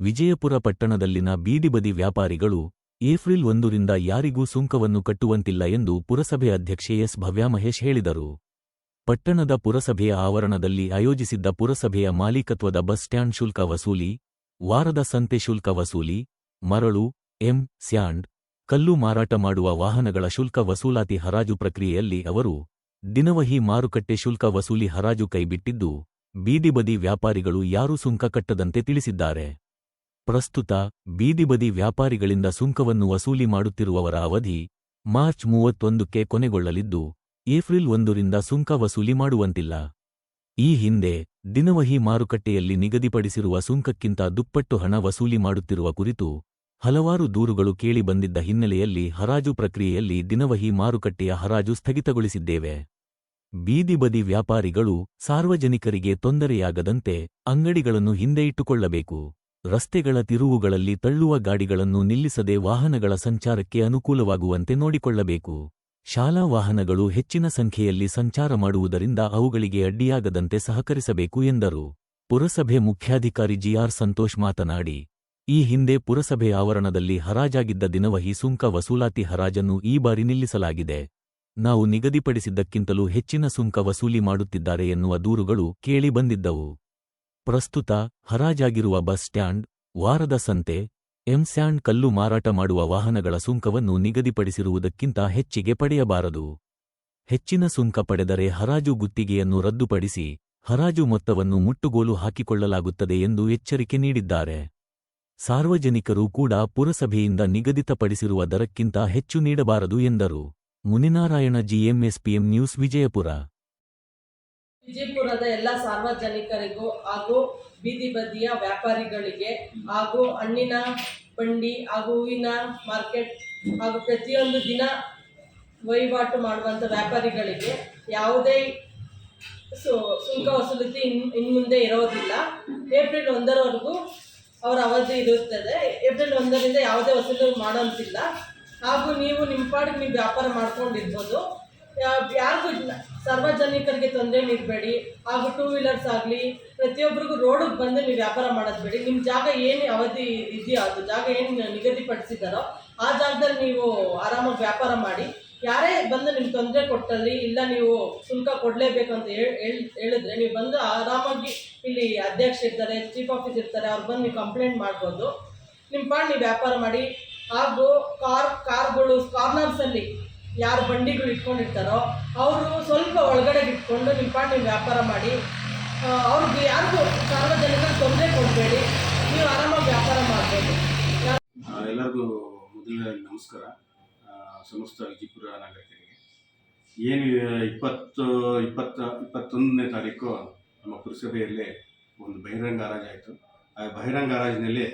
ವಿಜಯಪುರ ಪಟ್ಟಣದಲ್ಲಿನ ಬೀದಿಬದಿ ವ್ಯಾಪಾರಿಗಳು ಏಪ್ರಿಲ್ ಒಂದರಿಂದ ಯಾರಿಗೂ ಸುಂಕವನ್ನು ಕಟ್ಟುವಂತಿಲ್ಲ ಎಂದು ಪುರಸಭೆ ಅಧ್ಯಕ್ಷೆ ಎಸ್. ಭವ್ಯ ಮಹೇಶ್ ಹೇಳಿದರು. ಪಟ್ಟಣದ ಪುರಸಭೆಯ ಆವರಣದಲ್ಲಿ ಆಯೋಜಿಸಿದ್ದ ಪುರಸಭೆಯ ಮಾಲೀಕತ್ವದ ಬಸ್ ಸ್ಟ್ಯಾಂಡ್ ಶುಲ್ಕ ವಸೂಲಿ, ವಾರದ ಸಂತೆ ಶುಲ್ಕ ವಸೂಲಿ, ಮರಳು, ಎಂ, ಸ್ಯಾಂಡ್, ಕಲ್ಲು ಮಾರಾಟ ಮಾಡುವ ವಾಹನಗಳ ಶುಲ್ಕ ವಸೂಲಾತಿ ಹರಾಜು ಪ್ರಕ್ರಿಯೆಯಲ್ಲಿ ಅವರು ದಿನವಹಿ ಮಾರುಕಟ್ಟೆ ಶುಲ್ಕ ವಸೂಲಿ ಹರಾಜು ಕೈಬಿಟ್ಟಿದ್ದು ಬೀದಿಬದಿ ವ್ಯಾಪಾರಿಗಳು ಯಾರೂ ಸುಂಕ ಕಟ್ಟದಂತೆ ತಿಳಿಸಿದ್ದಾರೆ. ಪ್ರಸ್ತುತ ಬೀದಿಬದಿ ವ್ಯಾಪಾರಿಗಳಿಂದ ಸುಂಕವನ್ನು ವಸೂಲಿ ಮಾಡುತ್ತಿರುವವರ ಅವಧಿ ಮಾರ್ಚ್ ಮೂವತ್ತೊಂದಕ್ಕೆ ಕೊನೆಗೊಳ್ಳಲಿದ್ದು, ಏಪ್ರಿಲ್ ಒಂದರಿಂದ ಸುಂಕ ವಸೂಲಿ ಮಾಡುವಂತಿಲ್ಲ. ಈ ಹಿಂದೆ ದಿನವಹಿ ಮಾರುಕಟ್ಟೆಯಲ್ಲಿ ನಿಗದಿಪಡಿಸಿರುವ ಸುಂಕಕ್ಕಿಂತ ದುಪ್ಪಟ್ಟು ಹಣ ವಸೂಲಿ ಮಾಡುತ್ತಿರುವ ಕುರಿತು ಹಲವಾರು ದೂರುಗಳು ಕೇಳಿಬಂದಿದ್ದ ಹಿನ್ನೆಲೆಯಲ್ಲಿ ಹರಾಜು ಪ್ರಕ್ರಿಯೆಯಲ್ಲಿ ದಿನವಹಿ ಮಾರುಕಟ್ಟೆಯ ಹರಾಜು ಸ್ಥಗಿತಗೊಳಿಸಿದ್ದೇವೆ. ಬೀದಿಬದಿ ವ್ಯಾಪಾರಿಗಳು ಸಾರ್ವಜನಿಕರಿಗೆ ತೊಂದರೆಯಾಗದಂತೆ ಅಂಗಡಿಗಳನ್ನು ಹಿಂದೆ ಇಟ್ಟುಕೊಳ್ಳಬೇಕು. ರಸ್ತೆಗಳ ತಿರುವುಗಳಲ್ಲಿ ತಳ್ಳುವ ಗಾಡಿಗಳನ್ನು ನಿಲ್ಲಿಸದೆ ವಾಹನಗಳ ಸಂಚಾರಕ್ಕೆ ಅನುಕೂಲವಾಗುವಂತೆ ನೋಡಿಕೊಳ್ಳಬೇಕು. ಶಾಲಾ ವಾಹನಗಳು ಹೆಚ್ಚಿನ ಸಂಖ್ಯೆಯಲ್ಲಿ ಸಂಚಾರ ಮಾಡುವುದರಿಂದ ಅವುಗಳಿಗೆ ಅಡ್ಡಿಯಾಗದಂತೆ ಸಹಕರಿಸಬೇಕು ಎಂದರು. ಪುರಸಭೆ ಮುಖ್ಯಾಧಿಕಾರಿ ಜಿಆರ್ ಸಂತೋಷ್ ಮಾತನಾಡಿ, ಈ ಹಿಂದೆ ಪುರಸಭೆ ಆವರಣದಲ್ಲಿ ಹರಾಜಾಗಿದ್ದ ದಿನವಹಿ ಸುಂಕ ವಸೂಲಾತಿ ಹರಾಜನ್ನು ಈ ಬಾರಿ ನಿಲ್ಲಿಸಲಾಗಿದೆ. ನಾವು ನಿಗದಿಪಡಿಸಿದ್ದಕ್ಕಿಂತಲೂ ಹೆಚ್ಚಿನ ಸುಂಕ ವಸೂಲಿ ಮಾಡುತ್ತಿದ್ದಾರೆ ಎನ್ನುವ ದೂರುಗಳು ಕೇಳಿಬಂದಿದ್ದವು. ಪ್ರಸ್ತುತ ಹರಾಜಾಗಿರುವ ಬಸ್ ಸ್ಟ್ಯಾಂಡ್, ವಾರದ ಸಂತೆ ಎಂಸ್ಯಾಂಡ್ ಕಲ್ಲು ಮಾರಾಟ ಮಾಡುವ ವಾಹನಗಳ ಸುಂಕವನ್ನು ನಿಗದಿಪಡಿಸಿರುವುದಕ್ಕಿಂತ ಹೆಚ್ಚಿಗೆ ಪಡೆಯಬಾರದು. ಹೆಚ್ಚಿನ ಸುಂಕ ಪಡೆದರೆ ಹರಾಜು ಗುತ್ತಿಗೆಯನ್ನು ರದ್ದುಪಡಿಸಿ, ಹರಾಜು ಮೊತ್ತವನ್ನು ಮುಟ್ಟುಗೋಲು ಹಾಕಿಕೊಳ್ಳಲಾಗುತ್ತದೆ ಎಂದು ಎಚ್ಚರಿಕೆ ನೀಡಿದ್ದಾರೆ. ಸಾರ್ವಜನಿಕರು ಕೂಡ ಪುರಸಭೆಯಿಂದ ನಿಗದಿತಪಡಿಸಿರುವ ದರಕ್ಕಿಂತ ಹೆಚ್ಚು ನೀಡಬಾರದು ಎಂದರು. ಮುನಿನಾರಾಯಣ ಜಿಎಂಎಸ್ಪಿಎಂ ನ್ಯೂಸ್ ವಿಜಯಪುರ ವಿಜಯಪುರದ ಎಲ್ಲ ಸಾರ್ವಜನಿಕರಿಗೂ ಹಾಗೂ ಬೀದಿ ಬದಿಯ ವ್ಯಾಪಾರಿಗಳಿಗೆ ಹಾಗೂ ಹಣ್ಣಿನ ಬಂಡಿ ಹಾಗೂ ಹೂವಿನ ಮಾರ್ಕೆಟ್ ಹಾಗೂ ಪ್ರತಿಯೊಂದು ದಿನ ವಹಿವಾಟು ಮಾಡುವಂಥ ವ್ಯಾಪಾರಿಗಳಿಗೆ ಯಾವುದೇ ಸು, ಸುಂಕ ವಸೂಲಿತಿ ಇನ್ ಮುಂದೆ ಇರೋದಿಲ್ಲ. ಏಪ್ರಿಲ್ ಒಂದರವರೆಗೂ ಅವರ ಅವಧಿ ಇರುತ್ತದೆ. ಏಪ್ರಿಲ್ ಒಂದರಿಂದ ಯಾವುದೇ ವಸೂಲಿ ಮಾಡೋಂತಿಲ್ಲ. ಹಾಗೂ ನೀವು ನಿಮ್ಮ ಪಾಡಿಗೆ ನೀವು ವ್ಯಾಪಾರ ಮಾಡ್ಕೊಂಡಿರ್ಬೋದು. ಯಾರಿಗೂ ಸಾರ್ವಜನಿಕರಿಗೆ ತೊಂದರೆ ನೀಡಬೇಡಿ. ಹಾಗೂ ಟೂ ವೀಲರ್ಸ್ ಆಗಲಿ ಪ್ರತಿಯೊಬ್ಬರಿಗೂ ರೋಡಿಗೆ ಬಂದು ನೀವು ವ್ಯಾಪಾರ ಮಾಡೋದು ಬೇಡಿ. ನಿಮ್ಮ ಜಾಗ ಏನು ಅವಧಿ ಇದೆಯೋ ಅದು ಜಾಗ ಏನು ನಿಗದಿಪಡಿಸಿದಾರೋ ಆ ಜಾಗದಲ್ಲಿ ನೀವು ಆರಾಮಾಗಿ ವ್ಯಾಪಾರ ಮಾಡಿ. ಯಾರೇ ಬಂದು ನಿಮ್ಗೆ ತೊಂದರೆ ಕೊಟ್ಟಲ್ಲಿ, ಇಲ್ಲ ನೀವು ಶುಲ್ಕ ಕೊಡಲೇಬೇಕು ಅಂತ ಹೇಳ್- ಹೇಳ್- ಹೇಳಿದ್ರೆ ನೀವು ಬಂದು ಆರಾಮಾಗಿ ಇಲ್ಲಿ ಅಧ್ಯಕ್ಷ ಇರ್ತಾರೆ ಚೀಫ್ ಆಫೀಸ್ ಇರ್ತಾರೆ, ಅವ್ರು ಬಂದು ನೀವು ಕಂಪ್ಲೇಂಟ್ ಮಾಡ್ಬೋದು. ನಿಮ್ಮ ಪಾಡ್ ನೀವು ವ್ಯಾಪಾರ ಮಾಡಿ. ಹಾಗೂ ಕಾರ್ ಕಾರ್ಗಳು ಕಾರ್ನರ್ಸಲ್ಲಿ ಯಾರು ಬಂಡಿಗಳು ಇಟ್ಕೊಂಡಿರ್ತಾರೋ ಅವರು ಸ್ವಲ್ಪ ಒಳಗಡೆ ಇಟ್ಕೊಂಡು ನಿಮ್ಮ ಪಾಟಿ ವ್ಯಾಪಾರ ಮಾಡಿ ಅವ್ರಿಗೆ ಯಾರಿಗೂ ಸಾರ್ವಜನಿಕರು ತೊಂದರೆ ಕೊಡಬೇಡಿ ನೀವು ಆರಾಮಾಗಿ ವ್ಯಾಪಾರ ಮಾಡ್ಬೋದು. ಆ, ಎಲ್ಲರಿಗೂ ಮೊದಲನೇ ನಮಸ್ಕಾರ. ಸಮಸ್ತ ವಿಜಯಪುರ ನಾಗರಿಕರಿಗೆ. ಏನು ಇಪ್ಪತ್ತು ಇಪ್ಪತ್ತ ಇಪ್ಪತ್ತೊಂದನೇ ತಾರೀಕು ನಮ್ಮ ಪುರಸಭೆಯಲ್ಲಿ ಒಂದು ಬಹಿರಂಗ ಹರಾಜಾಯಿತು. ಆ ಬಹಿರಂಗ ಹರಾಜಿನಲ್ಲಿ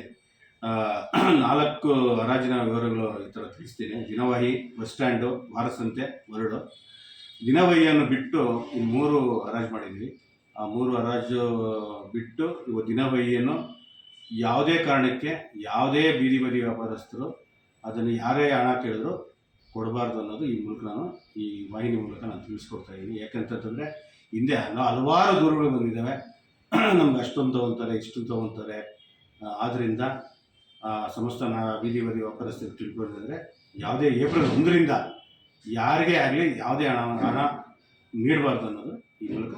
ನಾಲ್ಕು ಹರಾಜಿನ ವಿವರಗಳು ಈ ಥರ ತಿಳಿಸ್ತೀನಿ. ದಿನವಹಿ, ಬಸ್ ಸ್ಟ್ಯಾಂಡು, ವಾರಸಂತೆ ಮರಳು ದಿನವಹಿಯನ್ನು ಬಿಟ್ಟು ಈ ಮೂರು ಹರಾಜು ಮಾಡಿದ್ವಿ. ಆ ಮೂರು ಹರಾಜು ಬಿಟ್ಟು ಇವು ದಿನವಹಿಯನ್ನು ಯಾವುದೇ ಕಾರಣಕ್ಕೆ, ಯಾವುದೇ ಬೀದಿ ಬದಿ ವ್ಯಾಪಾರಸ್ಥರು ಅದನ್ನು ಯಾರೇ ಹಣ ಕೇಳಿದ್ರು ಕೊಡಬಾರ್ದು ಅನ್ನೋದು ಈ ಮೂಲಕ ನಾನು, ಈ ವಾಹಿನಿ ಮೂಲಕ ನಾನು ತಿಳಿಸ್ಕೊಡ್ತಾ ಇದ್ದೀನಿ. ಯಾಕಂತಂದರೆ ಹಿಂದೆ ಹಲ- ಹಲವಾರು ದೂರುಗಳು ಬಂದಿದ್ದಾವೆ. ನಮ್ಗೆ ಅಷ್ಟೊಂದು ತೊಗೊತಾರೆ ಇಷ್ಟೊಂದು ತೊಗೊತಾರೆ ಆದ್ದರಿಂದ ಸಮಸ್ತ ನಾ ಬೀದಿ ಬದಿ ವ್ಯಾಪಾರಸ್ಥರು ತಿಳ್ಕೊಂಡಿದ್ರೆ ಯಾವುದೇ ಏಪ್ರಿಲ್ ಒಂದರಿಂದ ಯಾರಿಗೇ ಆಗಲಿ ಯಾವುದೇ ಹಣವನ್ನು ಹಣ ನೀಡಬಾರ್ದು ಅನ್ನೋದು ಈ ಮೂಲಕ